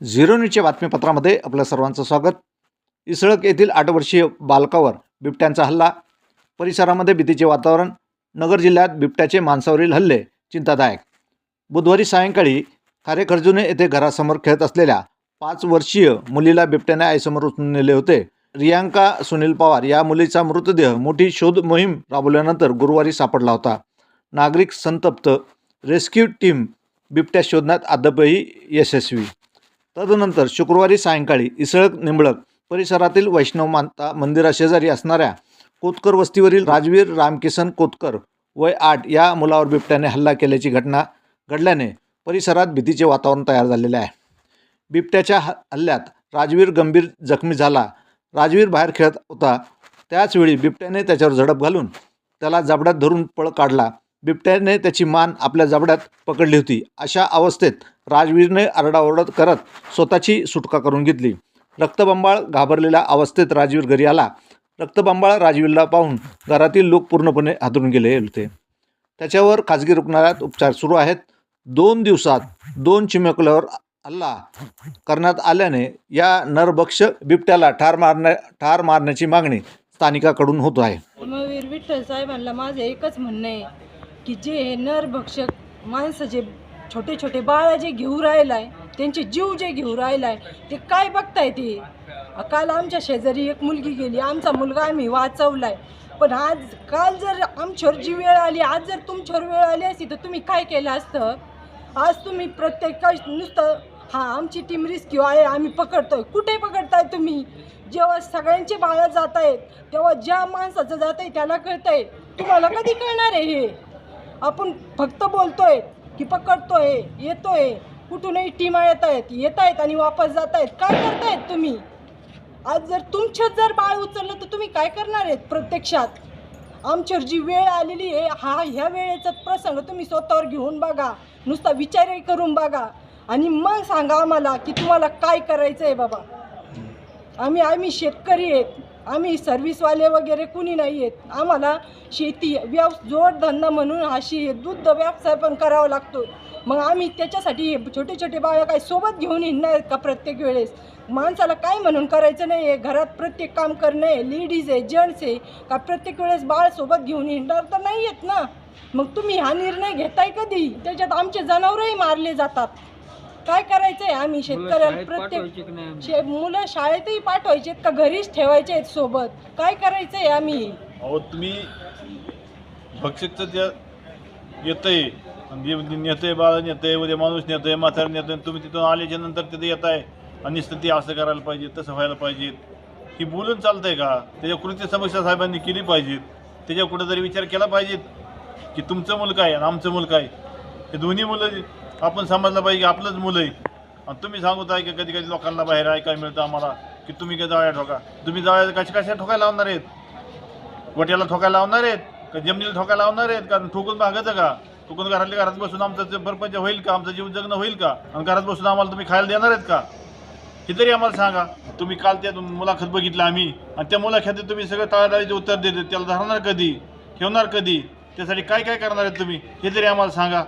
Zero न्यूजच्या बातमीपत्रामध्ये आपल्या सर्वांचं स्वागत. इसळक येथील आठ वर्षीय बालकावर बिबट्यांचा हल्ला परिसरामध्ये भीतीचे वातावरण नगर जिल्ह्यात बिबट्याचे माणसावरील हल्ले चिंतादायक. बुधवारी सायंकाळी खारेखर्जुने येथे घरासमोर खेळत असलेल्या पाच वर्षीय मुलीला बिबट्याने आईसमोर उचलून नेले होते. रियांका सुनील पवार या मुलीचा मृतदेह मोठी शोध मोहीम राबवल्यानंतर गुरुवारी सापडला होता. नागरिक संतप्त रेस्क्यू टीम बिबट्या शोधण्यात अद्यापही यशस्वी तदनंतर शुक्रवारी सायंकाळी इसळक निंबळक परिसरातील वैष्णव माता मंदिराशेजारी असणाऱ्या कोतकर वस्तीवरील राजवीर रामकिसन कोतकर वय आठ या मुलावर बिबट्याने हल्ला केल्याची घटना घडल्याने परिसरात भीतीचे वातावरण तयार झालेले आहे. बिबट्याच्या ह हल्ल्यात राजवीर गंभीर जखमी झाला. राजवीर बाहेर खेळत होता. त्याचवेळी बिबट्याने त्याच्यावर झडप घालून त्याला जबड्यात धरून पळ काढला. बिबट्याने त्याची मान आपल्या जबड्यात पकडली होती. अशा अवस्थेत राजवीरने आरडाओरडत करत स्वतःची सुटका करून घेतली. रक्तबंबाळ घाबरलेल्या अवस्थेत राजवीर घरी आला. रक्तबंबाळ राजवीरला पाहून घरातील लोक पूर्णपणे हादरून गेले होते. त्याच्यावर खाजगी रुग्णालयात उपचार सुरू आहेत. दोन दिवसात दोन चिमेकल्यावर हल्ला करण्यात आल्याने या नरभक्ष बिबट्याला ठार मारण्या ठार मारण्याची मागणी स्थानिकाकडून होत आहे. धर्मवीर विठ्ठल साहेबांना माझे एकच म्हणणं आहे. की जे हे नरभक्षक माणसं जे छोटे छोटे बाळा जे घेऊ राहिलाय त्यांचे जीव जे घेऊ राहिलाय ते काय बघताय ते? काल आमच्या शेजारी एक मुलगी गेली. आमचा मुलगा आम्ही वाचवलाय. पण आज काल जर आमच्यावर जी वेळ आली आज जर तुमच्यावर वेळ आली असती तर तुम्ही काय केलं असतं? आज तुम्ही प्रत्येक नुसतं हां आमची टीम रिस्क्यू आहे आम्ही पकडतोय. कुठे पकडताय तुम्ही? जेव्हा सगळ्यांचे बाळं जात आहेत तेव्हा ज्या माणसाचं जात आहे त्याला कळत आहे तुम्हाला कधी कळणार आहे हे? आपण फक्त बोलतोय की पकडतोय येतोय. कुठूनही टीमा येत आहेत येत आहेत आणि वापस जात आहेत. काय करतायत तुम्ही? आज जर तुमच्यात जर बाळ उचललं तर तुम्ही काय करणार आहेत प्रत्यक्षात? आमच्यावर जी वेळ आलेली आहे हा ह्या वेळेचा प्रसंग तुम्ही स्वतःवर घेऊन बघा. नुसता विचारही करून बघा. आणि मग सांगा आम्हाला की तुम्हाला काय करायचं आहे बाबा? आम्ही आम्ही शेतकरी आहेत. आम्ही सर्व्हिसवाले वगैरे कुणी नाही आहेत. आम्हाला शेती व्यव जोडधंदा म्हणून हा शे दूध व्यवसाय पण करावा लागतो. मग आम्ही त्याच्यासाठी छोटे छोटे बाळं काय सोबत घेऊन येणार आहेत का प्रत्येक वेळेस? माणसाला काय म्हणून करायचं नाही आहे? घरात प्रत्येक काम करणं आहे लेडीज आहे जेंट्स आहे का प्रत्येक वेळेस बाळ सोबत घेऊन येणार तर नाही आहेत ना? मग तुम्ही हा निर्णय घेताय कधी? त्याच्यात आमचे जनावरही मारले जातात. काय करायचं आहे आम्ही शेतकऱ्याला प्रत्येक शे मुलं शाळेतही पाठवायचे का? घरीच ठेवायचे आहेत सोबत. काय करायचं आहे आम्ही? अहो तुम्ही भक्षकचं त्या येतंय. नेतंय बाळ नेतंय उद्या माणूस नेतंय म्हातारा नेतंय तुम्ही तिथून आल्याच्यानंतर तिथे येत आहे आणि नुसतं ते असं करायला पाहिजे तसं व्हायला पाहिजे ही बोलून चालतंय का? त्याच्या कृत्य समीक्षा साहेबांनी केली पाहिजेत. त्याच्या कुठेतरी विचार केला पाहिजेत. की तुमचं मुलगा आहे आणि आमचं मुलगा आहे हे दोन्ही मुलं आपण समजलं पाहिजे की आपलंच मुलं आहे. आणि तुम्ही सांगत आहे की कधी कधी लोकांना बाहेर ऐकायला मिळतं आम्हाला की तुम्ही काय जाळ्या ठोका. तुम्ही जाळ्या कशा कशा ठोकायला लावणार आहेत? वट्याला ठोकायला लावणार आहेत? का जमिनीला ठोकायला लावणार आहेत? कारण ठोकून भागायचं का? ठोकून घरातल्या घरात बसून आमचं बरपंच होईल का? आमचं जीव जगणं होईल का? आणि घरात बसून आम्हाला तुम्ही खायला देणार आहेत का? हे तरी आम्हाला सांगा. तुम्ही काल त्या मुलाखत बघितलं आम्ही. आणि त्या मुलाखतीत तुम्ही सगळं टाळाटाळीचे उत्तर देते त्याला धरणार कधी? ठेवणार कधी? त्यासाठी काय काय करणार आहेत तुम्ही? हे तरी आम्हाला सांगा.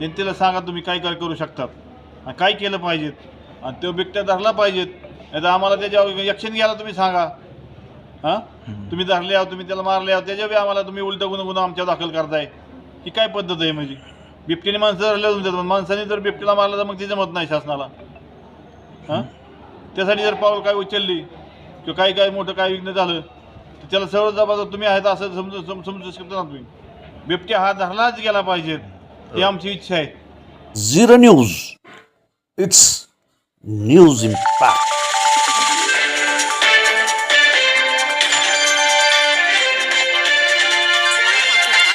जनतेला सांगा तुम्ही काय काय करू शकतात. आणि काय केलं पाहिजेत? आणि तो बिबट्या धरला पाहिजेत. नाही तर आम्हाला त्याच्यावर ॲक्शन घ्यायला तुम्ही सांगा. हां? तुम्ही धरले आहोत तुम्ही त्याला मारले आहोत त्याच्या बी आम्हाला तुम्ही उलटं गुन्हा गुन्हा आमच्या दाखल करताय. ही काय पद्धत आहे म्हणजे? बिबटीने माणसं धरले तुमच्यात माणसाने जर बिबटीला मारलं तर मग ती जमत नाही शासनाला. हां? त्यासाठी जर पाऊल काय उचलली किंवा काही काय मोठं काय विघ्न झालं तर त्याला सर्व जबाबदार तुम्ही आहेत असं समजू सम- समजू शकता ना तुम्ही. बिबट्या हा धरलाच गेला पाहिजेत. Zero News. It's news impact.